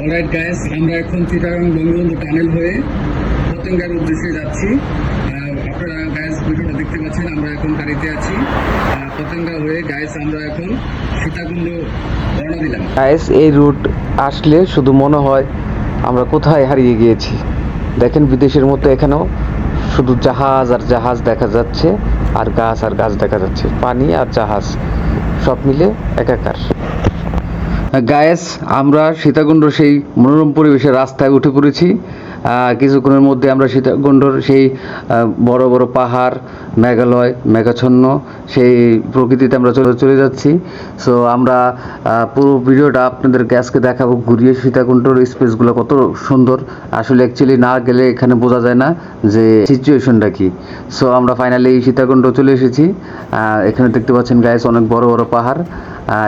Alright guys আমরা এখন Chittagong Bangabandhu tunnel হয়ে পতেঙ্গার উদ্দেশ্যে যাচ্ছি। আহ, আপনারা গাইস ভিডিওটা দেখতে পাচ্ছেন আমরা এখন গাড়িতে আছি। পতেঙ্গা হয়ে গাইস আমরা এখন সীতাকুণ্ড রওনা দিলাম। গাইস এই রুট আসলে শুধু মনে হয় আমরা কোথায় হারিয়ে গিয়েছি। দেখেন বিদেশের মতো এখানেও শুধু জাহাজ আর জাহাজ দেখা যাচ্ছে। আর গাছ আর গাছ দেখা যাচ্ছে। পানি আর জাহাজ, সব মিলে একাকার। গায়েস আমরা সীতাকুণ্ড সেই মনোরম পরিবেশে রাস্তায় উঠে পড়েছি। কিছুক্ষণের মধ্যে আমরা সীতাকুণ্ডর সেই বড় বড় পাহাড়, মেঘালয়, মেঘাচ্ছন্ন, সেই প্রকৃতিতে আমরা চলে চলে যাচ্ছি। সো আমরা পুরো ভিডিওটা আপনাদেরকে আজকে দেখাবো ঘুরিয়ে সীতাকুণ্ডর স্পেসগুলো কত সুন্দর। আসলে অ্যাকচুয়ালি না গেলে এখানে বোঝা যায় না যে সিচুয়েশনটা কি। সো আমরা ফাইনালি সীতাকুণ্ড চলে এসেছি। এখানে দেখতে পাচ্ছেন গাইস অনেক বড় বড় পাহাড়।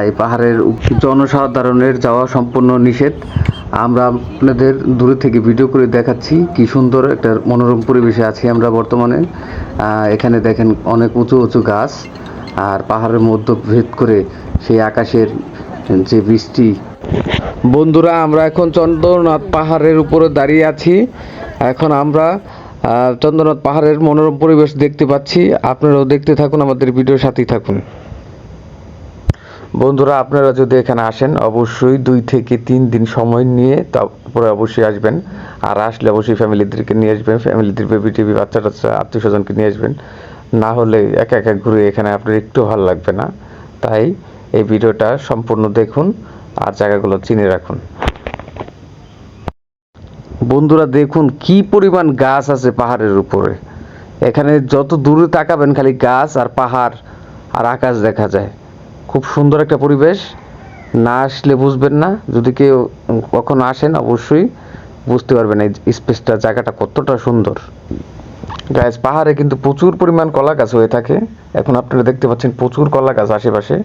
এই পাহাড়ের জনসাধারণের যাওয়া সম্পূর্ণ নিষেধ। আমরা আপনাদের দূরে থেকে ভিডিও করে দেখাচ্ছি কি সুন্দর একটা মনোরম পরিবেশে আছি আমরা বর্তমানে। এখানে দেখেন অনেক উঁচু উঁচু গাছ আর পাহাড়ের মধ্য ভেদ করে সেই আকাশের যে বৃষ্টি। বন্ধুরা, আমরা এখন চন্দ্রনাথ পাহাড়ের উপরে দাঁড়িয়ে আছি। এখন আমরা চন্দ্রনাথ পাহাড়ের মনোরম পরিবেশ দেখতে পাচ্ছি। আপনারাও দেখতে থাকুন, আমাদের ভিডিওর সাথেই থাকুন। বন্ধুরা, আপনারা যদি এখানে আসেন, অবশ্যই দুই থেকে তিন দিন সময় নিয়ে তারপরে অবশ্যই আসবেন। আর আসলে অবশ্যই ফ্যামিলিদেরকে নিয়ে আসবেন, ফ্যামিলিদের বেবি টিভি বাচ্চা টাচ্চা আত্মীয় স্বজনকে নিয়ে আসবেন। না হলে একা একা ঘুরে এখানে আপনার একটু ভালো লাগবে না। তাই এই ভিডিওটা সম্পূর্ণ দেখুন আর জায়গাগুলো চিনে রাখুন। বন্ধুরা, দেখুন কি পরিমাণ গাছ আছে পাহাড়ের উপরে। এখানে যত দূরে তাকাবেন, খালি গাছ আর পাহাড় আর আকাশ দেখা যায়। খুব সুন্দর একটা পরিবেশ। না আসলে বুঝবেন না। যদি কেউ কখনো আসেন, অবশ্যই বুঝতে পারবেন এই স্পেসটা, জায়গাটা কতটা সুন্দর। গাছ পাহাড়ে কিন্তু প্রচুর পরিমাণ কলা গাছ হয়ে থাকে। এখন আপনারা দেখতে পাচ্ছেন প্রচুর কলা গাছ আশেপাশে।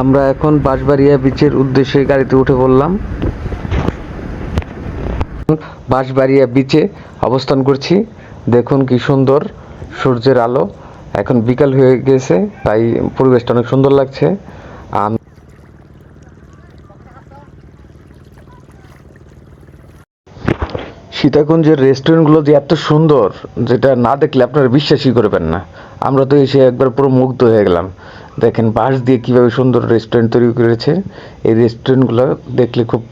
আমরা এখন বাঁশবাড়িয়া বিচের উদ্দেশ্যে গাড়িতে উঠে পড়লাম। বাঁশবাড়িয়া বিচে অবস্থান করছি। দেখুন কি সুন্দর সূর্যের আলো। এখন বিকাল হয়ে গেছে, তাই পরিবেশটা অনেক সুন্দর লাগছে। আম- সীতাকুঞ্জের রেস্টুরেন্টগুলো যে এত সুন্দর, যেটা না দেখলে আপনারা বিশ্বাসই করবেন না। আমরা তো এসে একবার পুরো মুগ্ধ হয়ে গেলাম। দেখেন বাঁশ দিয়ে কীভাবে সুন্দর রেস্টুরেন্ট তৈরি করেছে। এই রেস্টুরেন্টগুলো দেখলে খুব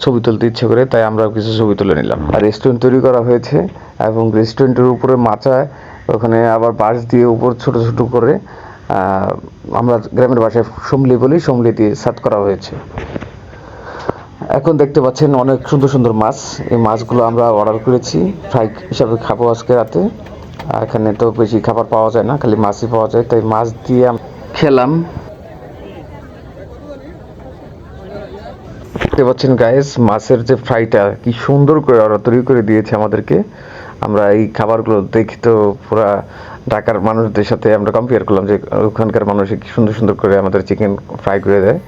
ছবি তুলতে ইচ্ছে করে, তাই আমরা কিছু ছবি তুলে নিলাম। আর রেস্টুরেন্ট তৈরি করা হয়েছে এবং রেস্টুরেন্টের উপরে মাচায় ওখানে আবার বাঁশ দিয়ে উপর ছোট ছোট করে আমরা গ্রামের ভাষায় সমলি বলি সমলি দিয়ে সাত করা হয়েছে। এখন দেখতে পাচ্ছেন অনেক সুন্দর সুন্দর মাছ। এই মাছগুলো আমরা অর্ডার করেছি। ফ্রাই হিসাবে খাব আজকে রাতে। এখানে তো বেশি খাবার পাওয়া যায় না, খালি মাছই পাওয়া যায়। তাই মাছ দিয়ে খেলাম। দেখতে পাচ্ছেন গায়েস মাছের যে ফ্রাইটা কি সুন্দর করে ওরা তৈরি করে দিয়েছে আমাদেরকে। আমরা এই খাবারগুলো দেখি তো পুরা ঢাকার মানুষদের সাথে আমরা কম্পেয়ার করলাম যে ওখানকার মানুষ কি সুন্দর সুন্দর করে আমাদের চিকেন ফ্রাই করে দেয়।